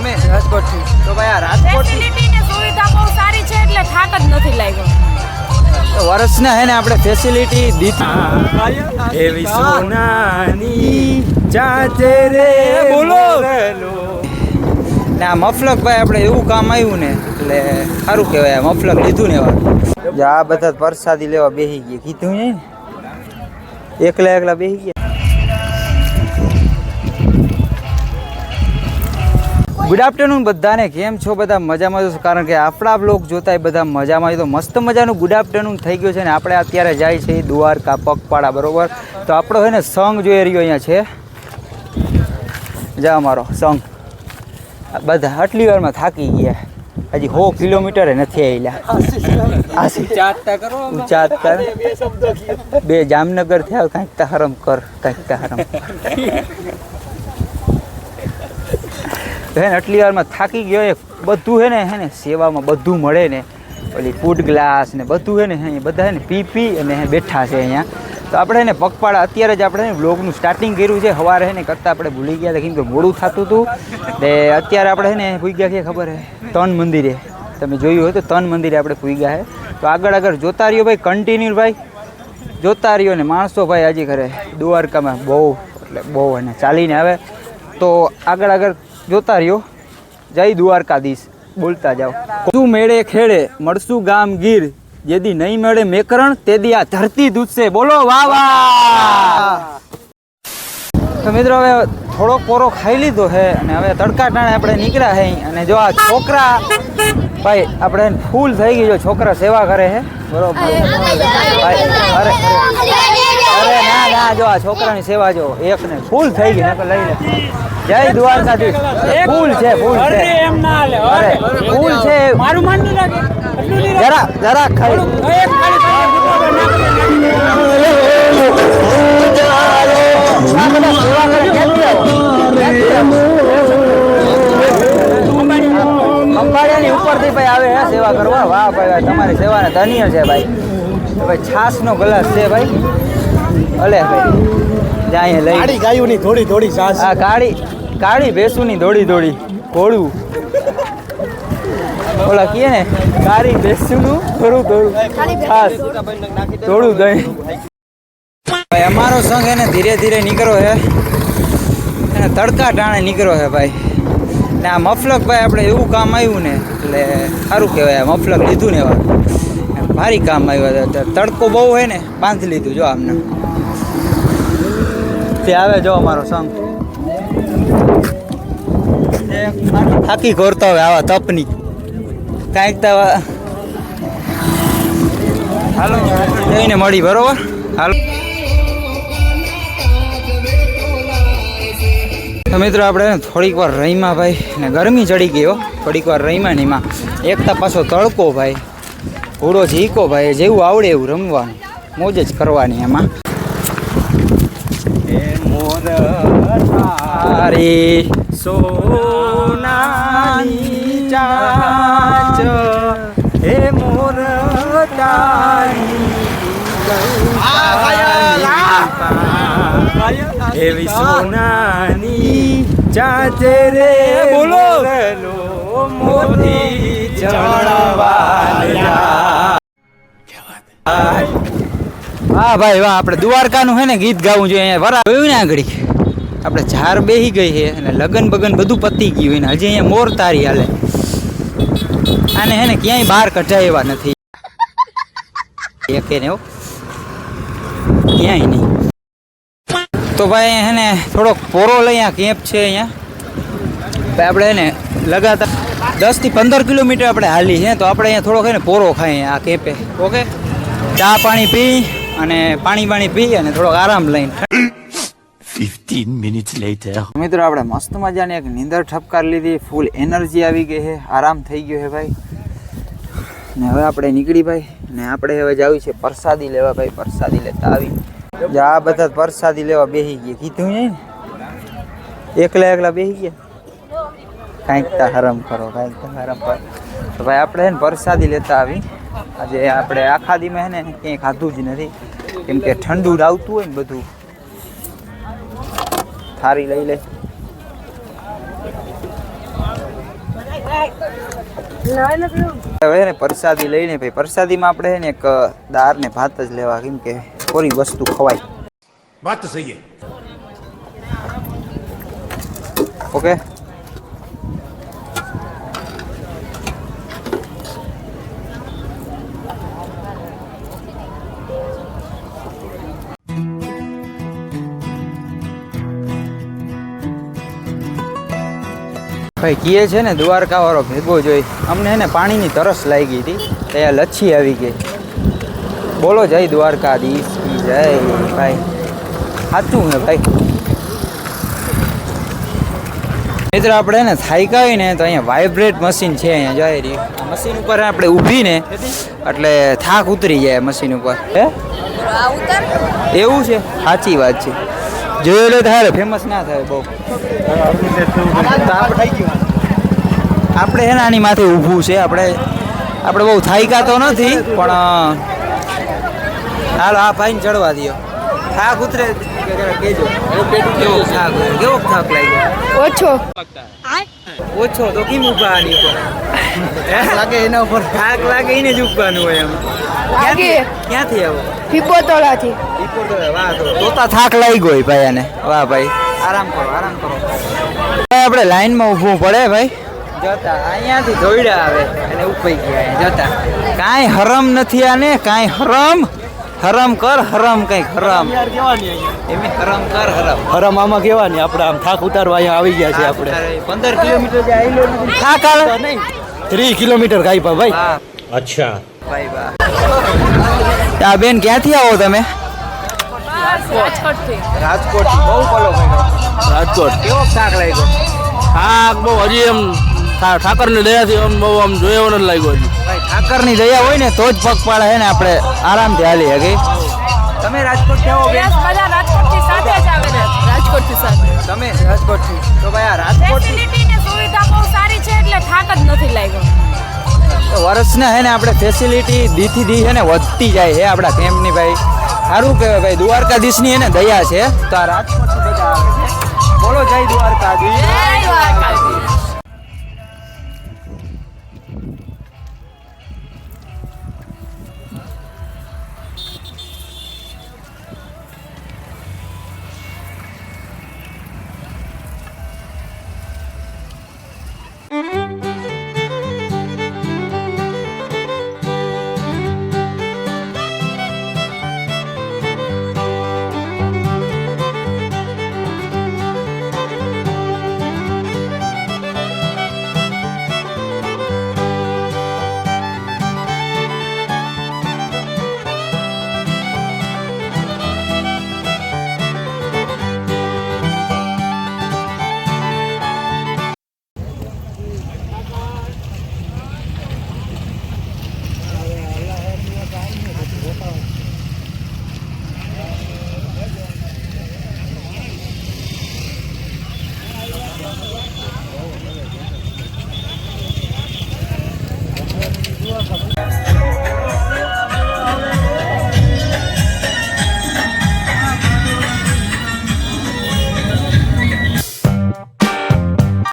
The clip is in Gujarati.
અમે રાજકોટથી તો ભાઈ આ રાજકોટથી ફેસિલિટી ને સુવિધા બહુ સારી છે એટલે થાક જ નથી લાગ્યો. તો વર્ષના હે ને આપણે ફેસિલિટી દીધી. એવી સોનાની જાતે રે બોલો. ને આ મફલક ભાઈ આપણે એવું કામ આવ્યું ને એટલે સારું કહેવાય આ મફલક લીધું ને એવા. આ બધા પ્રસાદી લેવા બેસી ગયા. કીધું ને? એકલા એકલા બેસી ગયા. ગુડ આફ્ટરનૂન બધાને કેમ છો બધા? મજામાં છો? કારણ કે આપણા બ્લોગ જોતા એ બધા મજામાં તો મસ્ત મજાનું ગુડ આફ્ટરનૂન થઈ ગયું છે ને આપણે અત્યારે જાય છે દ્વારકા પગપાળા બરોબર? તો આપણો છે ને સંઘ જોઈ રહ્યો અહીંયા છે. જા અમારો સંઘ. આ બધા આટલી વારમાં થાકી ગયા. હજી સો કિલોમીટર નથી આવેલા કર બે જામનગર થયા કાંઈક તહરમ કર કાંઈક ને આટલી વારમાં થાકી ગયો એ બધું હે ને હે ને, સેવામાં બધું મળે ને. ઓલી ફૂડ ગ્લાસ ને બધું હે ને અહીંયા બધા હે ને પી પી અને બેઠા છે અહીંયા. તો આપણે એને પગપાળા, અત્યારે જ આપણે બ્લોગનું સ્ટાર્ટિંગ કર્યું છે. સવારે ને કરતાં આપણે ભૂલી ગયા હતા, કેમ કે મોડું થતું હતું. ને અત્યારે આપણે હે ને ભૂઈ ગયા કે ખબર હે? તન મંદિરે. તમે જોયું હોય તો તન મંદિરે આપણે ભૂઈ ગયા હે. તો આગળ આગળ જોતા રહ્યો ભાઈ કન્ટિન્યુ ભાઈ. જોતા રહ્યો ને માણસો ભાઈ હજી કરે દ્વારકામાં બહુ, એટલે બહુ અને ચાલીને આવે. તો આગળ આગળ જોતા રહ્યો જય દ્વારકાધીશ બોલતા જાઓ તું મેળે ખેડે મળશું ગામ ગીર જેદી નહીં મળે મેકરણ તેદી આ ધરતી દૂધશે બોલો વાહ વાહ તો મિત્રો હવે થોડોક પોરો ખાઈ લીધો છે અને હવે તડકા ટાણે આપણે નીકળ્યા છે અને જો આ છોકરા ભાઈ આપણે ફૂલ થઈ ગઈ જો છોકરા સેવા કરે છે બરોબર ભાઈ અરે અરે ના ના જો આ છોકરાની સેવા જો એક ને ફૂલ થઈ ગઈ નકર લઈ લે જય દ્વારકાધીશ ફૂલ છે ફૂલ છે એમ ના લે અરે ફૂલ છે મારું માન નહીં લાગે જરા જરા ખાઈ એક? અંબાડિયાની ઉપરથી ભાઈ આવે હે સેવા કરવા વાહ ભાઈ તમારી સેવાને ધન્ય છે ભાઈ ભાઈ છાસનો ગ્લાસ છે ભાઈ અલે ભાઈ જ્યાં લઈ. ગાડી ગાયુંની થોડી થોડી સાસ. આ કાળી કાળી ભેંસુની દોડી દોડી ઘોડું ઓલા કીએ ને કાળી ભેંસુનું થોડું થોડું ખાસ થોડું દહીં. ભાઈ અમારો સંઘ એને ધીરે ધીરે નીકળ્યો છે. એને તડકા ટાણે નીકળો છે ભાઈ. ને આ મફલક ભાઈ આપણે એવું કામ આવ્યું ને એટલે સારું કહેવાય આ મફલક લીધું ને એવા. ભારી કામ આવ્યું છે તડકો બહુ હોય ને, બાંધી લીધું જો આમને. તે આવે જો અમારો સંગ થાકી કરતો હવે આવા તપની. કાંઈક તો હાલો જઈને મળી, બરોબર? હાલો. તો મિત્રો આપણે થોડીક વાર રહીમાં ભાઈ, ને ગરમી ચડી હો. થોડીક વાર રહીમાં ને એમાં. એકતા પાછો તડકો ભાઈ. ઘોડો ઝીકો ભાઈ જેવું આવડે એવું રમવાનું. મોજ જ કરવાની એમાં. તારી સોનાની ચાચ. હે મોર એવી સોનાની ચાચે રે બોલો. મોતી ચણવાલિયા હા ભાઈ, વાહ, આપણે દ્વારકાનું હે ને ગીત ગાવું જોઈએ, અહીંયા વરા જોયું ને આગળ. આપણે ઝાર બેહી ગઈ છે અને લગન બગન બધું પતી ગયું હોય ને હજી અહીંયા મોર તારી હાલે. આને હે ને ક્યાંય બહાર કઢાય એવા નથી. એકે ને. ક્યાંય નહીં. તો ભાઈ હે ને થોડોક પોરો લઈ અહીંયા કેમ્પ છે અહીંયા. ભાઈ, આપણે હે ને લગાતાર દસથી પંદર કિલોમીટર આપણે હાલી છે, તો આપણે અહીંયા થોડોક હે ને પોરો ખાઈએ આ કેમ્પે ઓકે? ચા પાણી પી અને પાણી પાણી પી અને થોડોક આરામ લઈને. 15 minutes later. મિત્રો આપણે મસ્ત મજાની એક નીંદર ઠપકાર લીધી. ફૂલ એનર્જી આવી ગઈ છે. આરામ થઈ ગયો છે ભાઈ. ને હવે આપણે નીકળી ભાઈ. ને આપણે હવે જાવી છે પ્રસાદી લેવા ભાઈ પ્રસાદી લેતા આવી. જો આ બધા પ્રસાદી લેવા બેસી ગયા. કીધું નહીં ને? એકલા એકલા બેસી ગયા. કાંઈક તો હરમ કરો કાંઈક તો હરમ કરો. તો ભાઈ આપણે છે ને પ્રસાદી લેતા આવી. આજે આપણે આખા દીમાં હે ને ક્યાંય ખાધું જ નથી. કેમ કે ઠંડુ આવતું હોય ને બધું. થારી લઈ લે. હવે પ્રસાદી લઈને ભાઈ. પ્રસાદીમાં આપણે ને એક દાળ ને ભાત જ લેવા. કેમ કે કોરી વસ્તુ ખવાય. વાત સહી ઓકે ભાઈ કીએ છે ને દ્વારકા વાળો ભેગો જોઈ અમને ને પાણીની તરસ લાગી હતી ત્યાં લચ્છી આવી ગઈ. બોલો જય દ્વારકાધીશ કી જય ભાઈ. સાચું ને ભાઈ? મિત્ર આપણે ને થાયકા હોય ને તો અહીંયા વાઇબ્રેટ મશીન છે અહીંયા જાય રહી મશીન ઉપર આપણે ઊભી ને એટલે થાક ઉતરી જાય મશીન ઉપર. હે? એવું છે? સાચી વાત છે. જોયેલો થાય ફેમસ ના થાય બહુ. આપણે હે ને આની માથે ઊભું છે. આપણે આપણે બહુ થાયકા તો નથી પણ હાલો આ ભાઈને ચડવા દો થાક ઉતરે. કેજો. કેવો થાક કેવો થાક લાગ્યો? ઓછો. ઓછો તો કેમ ઊભા આની ઉપર? લાગે એના ઉપર. થાક લાગે એને જ ઉપવાનું હોય એમ. ક્યાંથી ક્યાંથી આવો? પીપોતળાથી વાહ તો તોતા થાક લાગી ગયો ભાઈ આને વાહ ભાઈ. આરામ કરો આરામ કરો. ભાઈ આપણે લાઈનમાં ઊભું પડે ભાઈ. જતા અહીંયાથી દોડ્યા આવે અને ઉપાઈ ગયા જતા. કાંઈ હરમ નથી આને કાંઈ હરમ. હરમ કર હરમ કંઈક હરમ. એમ હરમ કર હરમ. હરમ આમાં કેવાની? આપણે આમ થાક ઉતારવા અહીંયા આવી ગયા છે આપણે. પંદર કિલોમીટર થાક આવે. નહીં. ત્રીસ કિલોમીટર કાપ્યા ભાઈ. અચ્છા. ભાઈ આ બેન ક્યાંથી આવો તમે? રાજકોટ રાજકોટ. કેવો બહુ હજી એમ ઠાકરની દયાથી આમ બહુ આમ જોયો નથી લાગ્યો હજી. ઠાકરની દયા હોય ને તો જ પગ પાડે ને આપણે આરામથી હાલી હકી રાજકોટ તો ભાઈ આ સુવિધા બહુ સારી છે એટલે થાક જ નથી લાગ્યો. વર્ષને હે ને આપણે ફેસિલિટી દીથી દી છે ને વધતી જાય છે આપણા કેમ્પની ભાઈ. સારું કહેવાય ભાઈ. દ્વારકાધીશની એને દયા છે. તો આ રાજકોટ બધા બોલો જય દ્વારકાધીશ. જય દ્વારકાધીશ.